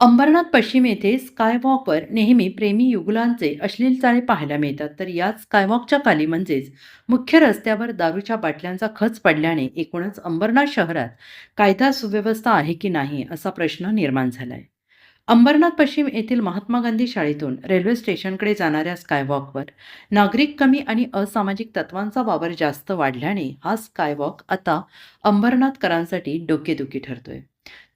अंबरनाथ पश्चिम येथे स्कायवॉकवर नेहमी प्रेमी युगुलांचे अश्लील चाळे पाहायला मिळतात. तर याच स्कायवॉकच्या खाली म्हणजेच मुख्य रस्त्यावर दारूच्या बाटल्यांचा खच पडल्याने एकूणच अंबरनाथ शहरात कायदा सुव्यवस्था आहे की नाही असा प्रश्न निर्माण झालाय. अंबरनाथ पश्चिम येथील महात्मा गांधी शाळेतून रेल्वे स्टेशनकडे जाणाऱ्या स्कायवॉकवर नागरिक कमी आणि असामाजिक तत्वांचा वावर जास्त वाढल्याने हा स्कायवॉक आता अंबरनाथकरांसाठी डोकेदुखी ठरतोय.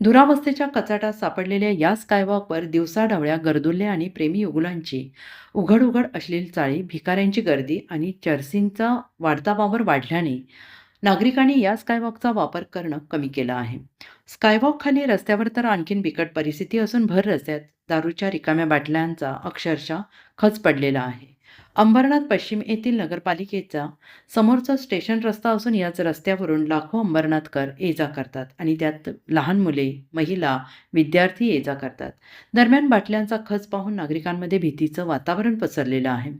दुरावस्थेच्या कचाटात सापडलेल्या या स्कायवॉकवर दिवसाढवळ्या गर्दुल्ले आणि प्रेमी युगुलांची उघड उघड असलेली चाळी भिकाऱ्यांची गर्दी आणि चर्सींचा वाढता वावर वाढल्याने नागरिकांनी या स्कायवॉकचा वापर करणं कमी केलं आहे. स्कायवॉक खाली रस्त्यावर तर आणखीन बिकट परिस्थिती असून भर रस्त्यात दारूच्या रिकाम्या बाटल्यांचा अक्षरशः खच पडलेला आहे. अंबरनाथ पश्चिम येथील नगरपालिकेचा समोरचा स्टेशन रस्ता असून याच रस्त्यावरून लाखो अंबरनाथकर ये जा करतात आणि त्यात लहान मुले महिला विद्यार्थी ये जा करतात. दरम्यान बाटल्यांचा खच पाहून नागरिकांमध्ये भीतीचं वातावरण पसरलेलं आहे.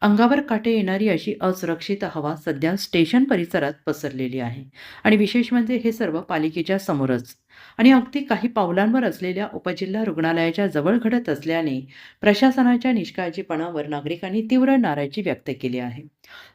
अंगावर काटे येणारी अशी असुरक्षित हवा सध्या स्टेशन परिसरात पसरलेली आहे. आणि विशेष म्हणजे हे सर्व पालिकेच्या समोरच. आणि अगदी काही पावलांवर असलेल्या उपजिल्हा रुग्णालयाच्या जवळ घडत असल्याने प्रशासनाच्या निष्काळजीपणावर नागरिकांनी तीव्र नाराजी व्यक्त केली आहे.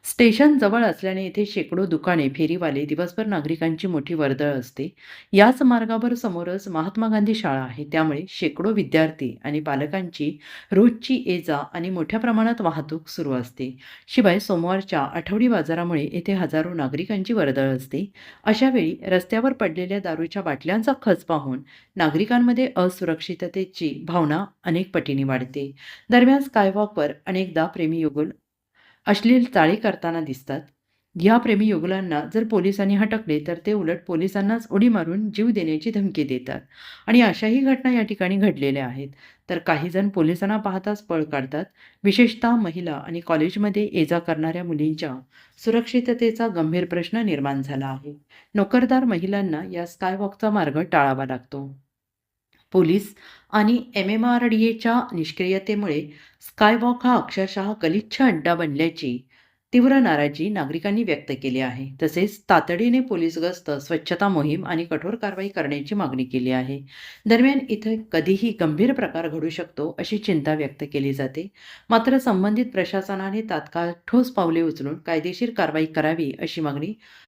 स्टेशन जवळ असल्याने येथे शेकडो दुकाने फेरीवाले दिवसभर नागरिकांची मोठी वर्दळ असते. याच मार्गावर समोरच महात्मा गांधी शाळा आहे. त्यामुळे शेकडो विद्यार्थी आणि बालकांची रोजची ये जा आणि मोठ्या प्रमाणात वाहतूक सुरू असते. शिवाय सोमवारच्या आठवडी बाजारामुळे येथे हजारो नागरिकांची वर्दळ असते. अशावेळी रस्त्यावर पडलेल्या दारूच्या बाटल्यांचा खच पाहून नागरिकांमध्ये असुरक्षिततेची भावना अनेक पटीने वाढते. दरम्यान स्कायवॉकवर अनेकदा प्रेमी युगल अश्लील चाळी करताना दिसतात. या प्रेमी युगलांना जर पोलिसांनी हटकले तर ते उलट पोलिसांनाच उडी मारून जीव देण्याची धमकी देतात. आणि अशाही घटना या ठिकाणी घडलेल्या आहेत. तर काही जण पोलिसांना पाहताच पळ काढतात. विशेषतः महिला आणि कॉलेजमध्ये ये जा करणाऱ्या मुलींच्या सुरक्षिततेचा गंभीर प्रश्न निर्माण झाला आहे. नोकरदार महिलांना या स्कायवॉकचा मार्ग टाळावा लागतो. पोलीस आणि एम एम आर डी एच्या निष्क्रियतेमुळे स्कायवॉक हा अक्षरशः गलिच्छ अड्डा बनल्याची तीव्र नाराजी नागरिकांनी व्यक्त केली आहे. तसेच तातडीने पोलीस गस्त स्वच्छता मोहीम आणि कठोर कारवाई करण्याची मागणी केली आहे. दरम्यान इथे कधीही गंभीर प्रकार घडू शकतो अशी चिंता व्यक्त केली जाते. मात्र संबंधित प्रशासनाने तात्काळ ठोस पावले उचलून कायदेशीर कारवाई करावी अशी मागणी